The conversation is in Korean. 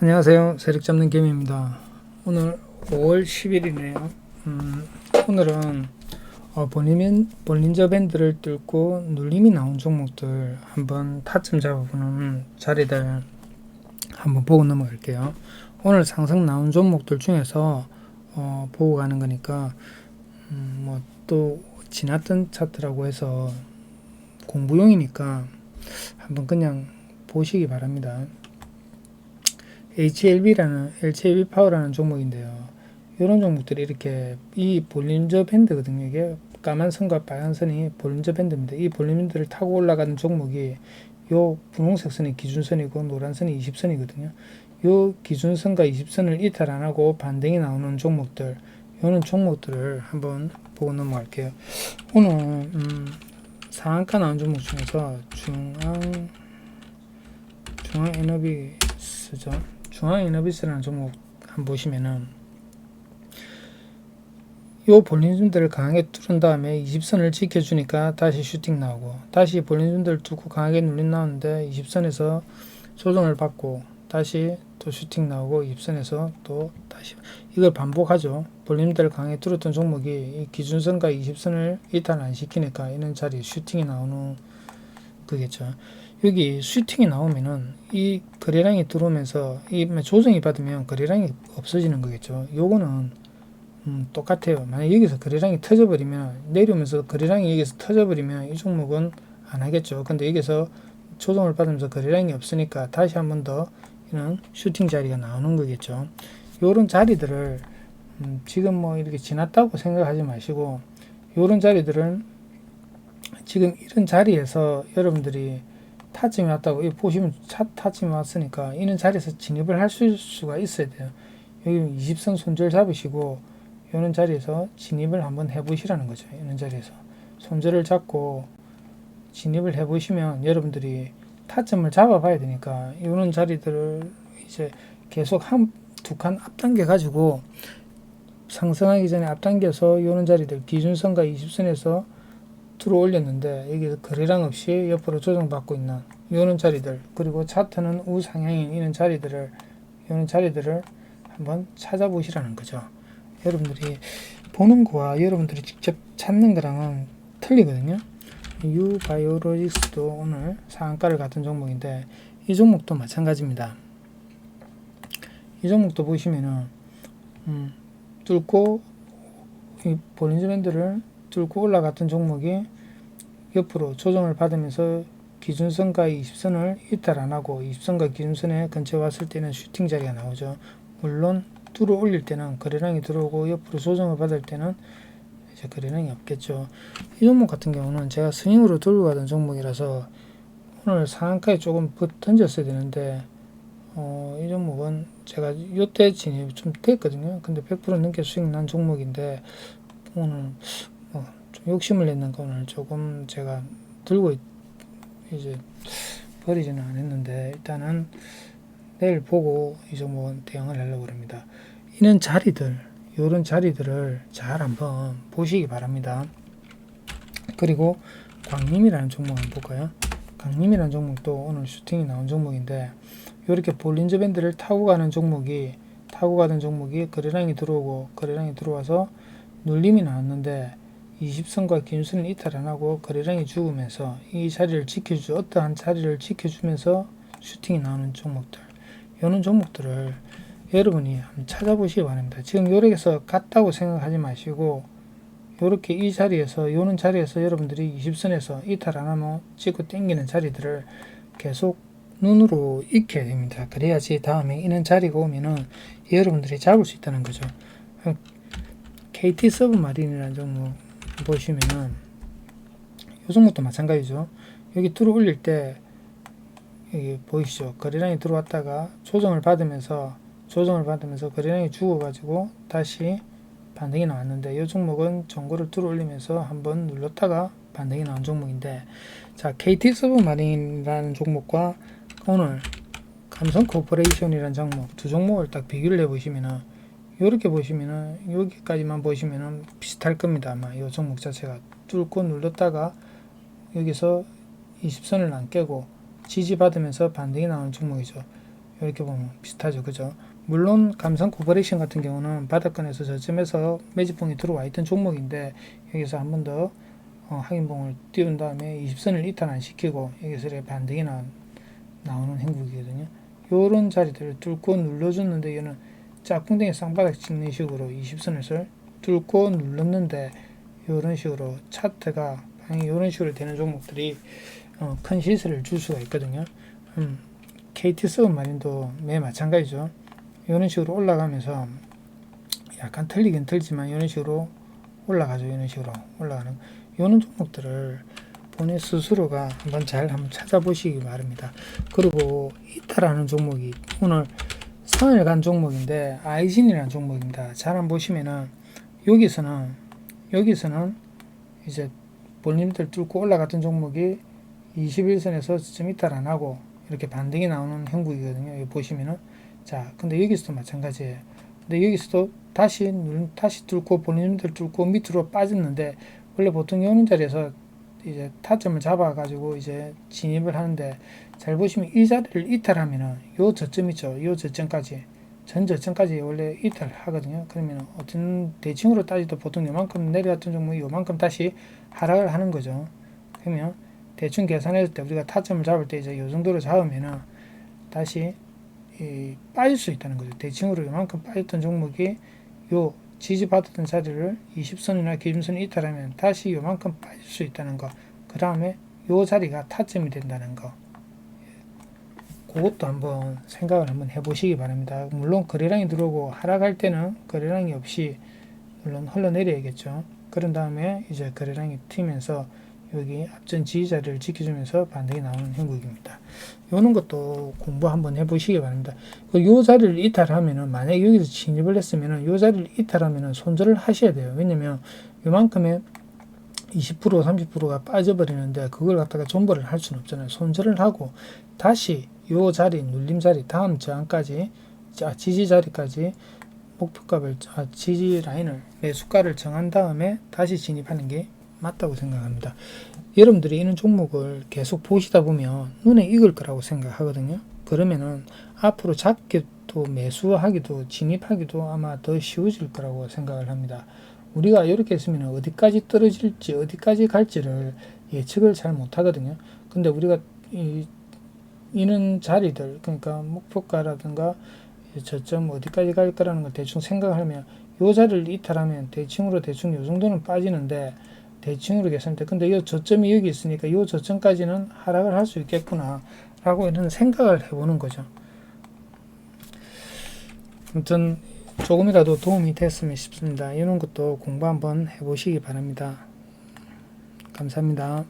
안녕하세요. 세력 잡는 개미입니다. 오늘 5월 10일이네요. 음, 오늘은 어, 볼리민, 볼린저 밴드를 뚫고 눌림이 나온 종목들 한번 타점 잡아보는 자리들 한번 보고 넘어갈게요. 오늘 상승 나온 종목들 중에서 어, 보고 가는 거니까 음, 뭐또 지났던 차트라고 해서 공부용이니까 한번 그냥 보시기 바랍니다. HLB라는 HLB 파워라는 종목인데요. 이런 종목들이 이렇게 이 볼린저 밴드거든요. 이게 까만 선과 빨간 선이 볼린저 밴드입니다. 이 볼린저를 타고 올라가는 종목이 요 분홍색 선이 기준선이고 노란 선이 20선이거든요. 요 기준선과 20선을 이탈 안 하고 반등이 나오는 종목들, 요는 종목들을 한번 보고 넘어갈게요. 오늘 음, 상한가 나온 종목 중에서 중앙 중앙 에너비 스죠. 중앙 에너비스라는 종목 한번 보시면은 요 볼린준들을 강하게 뚫은 다음에 20선을 지켜주니까 다시 슈팅 나오고 다시 볼린준들 뚫고 강하게 눌림 나오는데 20선에서 조정을 받고 다시 또 슈팅 나오고 20선에서 또 다시 이걸 반복하죠. 볼린들을 강하게 뚫었던 종목이 이 기준선과 20선을 이탈 안 시키니까 이런 자리에 슈팅이 나오는 거겠죠. 여기 슈팅이 나오면은 이 거래량이 들어오면서 이 조정이 받으면 거래량이 없어지는 거겠죠. 요거는 음, 똑같아요. 만약 여기서 거래량이 터져버리면 내려오면서 거래량이 여기서 터져버리면 이 종목은 안 하겠죠. 근데 여기서 조정을 받으면서 거래량이 없으니까 다시 한 번 더 이런 슈팅 자리가 나오는 거겠죠. 요런 자리들을 음, 지금 뭐 이렇게 지났다고 생각하지 마시고 요런 자리들은 지금 이런 자리에서 여러분들이 타점이 왔다고 이 보시면 차 타점이 왔으니까 이런 자리에서 진입을 할 수, 수가 있어야 돼요. 여기 20선 손절 잡으시고 이런 자리에서 진입을 한번 해보시라는 거죠. 이런 자리에서 손절을 잡고 진입을 해보시면 여러분들이 타점을 잡아봐야 되니까 이런 자리들을 이제 계속 한 두 칸 앞당겨 가지고 상승하기 전에 앞당겨서 이런 자리들 기준선과 20선에서 들어 올렸는데 여기 거래량 없이 옆으로 조정받고 있는 이런 자리들 그리고 차트는 우상향인 이런 자리들을 이런 자리들을 한번 찾아보시라는 거죠. 여러분들이 보는 거와 여러분들이 직접 찾는 거랑은 틀리거든요. 유바이오로직스도 오늘 상한가를 갔던 종목인데 이 종목도 마찬가지입니다. 이 종목도 보시면은 음, 뚫고 이 볼린저 밴드를 뚫고 올라갔던 종목이 옆으로 조정을 받으면서 기준선과 20선을 이탈 안 하고 20선과 기준선에 근처에 왔을 때는 슈팅 자리가 나오죠. 물론 뚫어 올릴 때는 거래량이 들어오고 옆으로 조정을 받을 때는 이제 거래량이 없겠죠. 이 종목 같은 경우는 제가 스윙으로 들고 가던 종목이라서 오늘 상한가에 조금 던졌어야 되는데 어, 이 종목은 제가 요때 진입 좀 됐거든요. 근데 100% 넘게 수익 난 종목인데 오늘 욕심을 냈는가 오늘 조금 제가 들고 있, 이제 버리지는 않았는데 일단은 내일 보고 이 종목은 대응을 하려고 합니다. 이런 자리들, 이런 자리들을 잘 한번 보시기 바랍니다. 그리고 광림이라는 종목 한번 볼까요? 강림이라는 종목도 오늘 슈팅이 나온 종목인데 이렇게 볼린저 밴드를 타고 가는 종목이 타고 가던 종목이 거래량이 들어오고 거래량이 들어와서 눌림이 나왔는데 20선과 긴수는 이탈 안 하고 거래량이 죽으면서 이 자리를 지켜주 어떠한 자리를 지켜주면서 슈팅이 나오는 종목들 이런 종목들을 여러분이 한번 찾아보시기 바랍니다. 지금 요렇게서 같다고 생각하지 마시고 요렇게 이 자리에서 요는 자리에서 여러분들이 20선에서 이탈 안 하면 찍고 당기는 자리들을 계속 눈으로 익혀야 됩니다. 그래야지 다음에 이런 자리가 오면은 여러분들이 잡을 수 있다는 거죠. KT 서브 마린이라는 종목 보시면은 요 종목도 마찬가지죠. 여기 들어 올릴 때 여기 보이시죠? 거래량이 들어왔다가 조정을 받으면서 조정을 받으면서 거래량이 죽어가지고 다시 반등이 나왔는데 이 종목은 정고를 들어 올리면서 한번 눌렀다가 반등이 나온 종목인데 자 KT 서브 마린이라는 종목과 오늘 감성 코퍼레이션이라는 종목 두 종목을 딱 비교를 해 보시면은 이렇게 보시면은 여기까지만 보시면은 비슷할 겁니다 아마 이 종목 자체가 뚫고 눌렀다가 여기서 20선을 안 깨고 지지받으면서 반등이 나오는 종목이죠 이렇게 보면 비슷하죠. 그죠? 물론 감성 코퍼레이션 같은 경우는 바닥권에서 저점에서 매집봉이 들어와 있던 종목인데 여기서 한 번더 어, 확인봉을 띄운 다음에 20선을 이탈 안 시키고 여기서 반등이 나, 나오는 행국이거든요. 요런 자리들을 뚫고 눌러줬는데 얘는 짝꿍댕이 쌍바닥 찍는 식으로 20선을 뚫고 눌렀는데 요런 식으로 차트가 방이 요런 식으로 되는 종목들이 어, 큰 시세를 줄 수가 있거든요. 음, KT 서브 마린도 매 마찬가지죠. 이런 식으로 올라가면서 약간 틀리긴 틀지만 이런 식으로 올라가죠. 이런 식으로 올라가는 이런 종목들을 본인 스스로가 한번 잘 한번 찾아보시기 바랍니다. 그리고 이탈하는 종목이 오늘 선을 간 종목인데 아이진이라는 종목입니다. 잘 한번 보시면은 여기서는 여기서는 이제 본인들 뚫고 올라갔던 종목이 21선에서 좀 이탈 안 하고 이렇게 반등이 나오는 형국이거든요. 여기 보시면은 자, 근데 여기서도 마찬가지예요. 근데 여기서도 다시 다시 뚫고 본인들 뚫고 밑으로 빠졌는데 원래 보통 여는 자리에서 이제 타점을 잡아 가지고 이제 진입을 하는데 잘 보시면 이 자리를 이탈하면은 요 저점 있죠. 요 저점까지 전 저점까지 원래 이탈하거든요. 그러면 어떤 대칭으로 따지도 보통 요만큼 내려갔던 종목이 요만큼 다시 하락을 하는 거죠. 그러면 대충 계산했을 때 우리가 타점을 잡을 때 이제 요 정도로 잡으면은 다시 이 빠질 수 있다는 거죠. 대칭으로 요만큼 빠졌던 종목이 요 지지받았던 자리를 20선이나 기준선이 이탈하면 다시 요만큼 빠질 수 있다는 거. 그 다음에 요 자리가 타점이 된다는 거. 그것도 한번 생각을 한번 해보시기 바랍니다. 물론 거래량이 들어오고 하락할 때는 거래량이 없이 물론 흘러내려야겠죠. 그런 다음에 이제 거래량이 튀면서 여기 앞전 지지자리를 지켜주면서 반등이 나오는 형국입니다. 요런 것도 공부 한번 해보시기 바랍니다. 그요 자리를 이탈하면은 만약에 여기서 진입을 했으면은 요 자리를 이탈하면은 손절을 하셔야 돼요. 왜냐면 요만큼의 20% 30%가 빠져버리는데 그걸 갖다가 존버를 할 수는 없잖아요. 손절을 하고 다시 요 자리 눌림 자리 다음 저항까지 자, 지지 자리까지 목표값을 아, 지지 라인을 매수가를 정한 다음에 다시 진입하는 게 맞다고 생각합니다. 여러분들이 이런 종목을 계속 보시다 보면 눈에 익을 거라고 생각하거든요. 그러면은 앞으로 작게도 매수하기도 진입하기도 아마 더 쉬워질 거라고 생각을 합니다. 우리가 이렇게 했으면 어디까지 떨어질지 어디까지 갈지를 예측을 잘 못하거든요. 근데 우리가 이, 이런 자리들 그러니까 목표가라든가 저점 어디까지 갈 거라는 걸 대충 생각하면 요 자리를 이탈하면 대충으로 대충 요 정도는 빠지는데 대칭으로 계산돼. 근데 이 저점이 여기 있으니까 이 저점까지는 하락을 할 수 있겠구나. 라고 이런 생각을 해보는 거죠. 아무튼 조금이라도 도움이 됐으면 싶습니다. 이런 것도 공부 한번 해보시기 바랍니다. 감사합니다.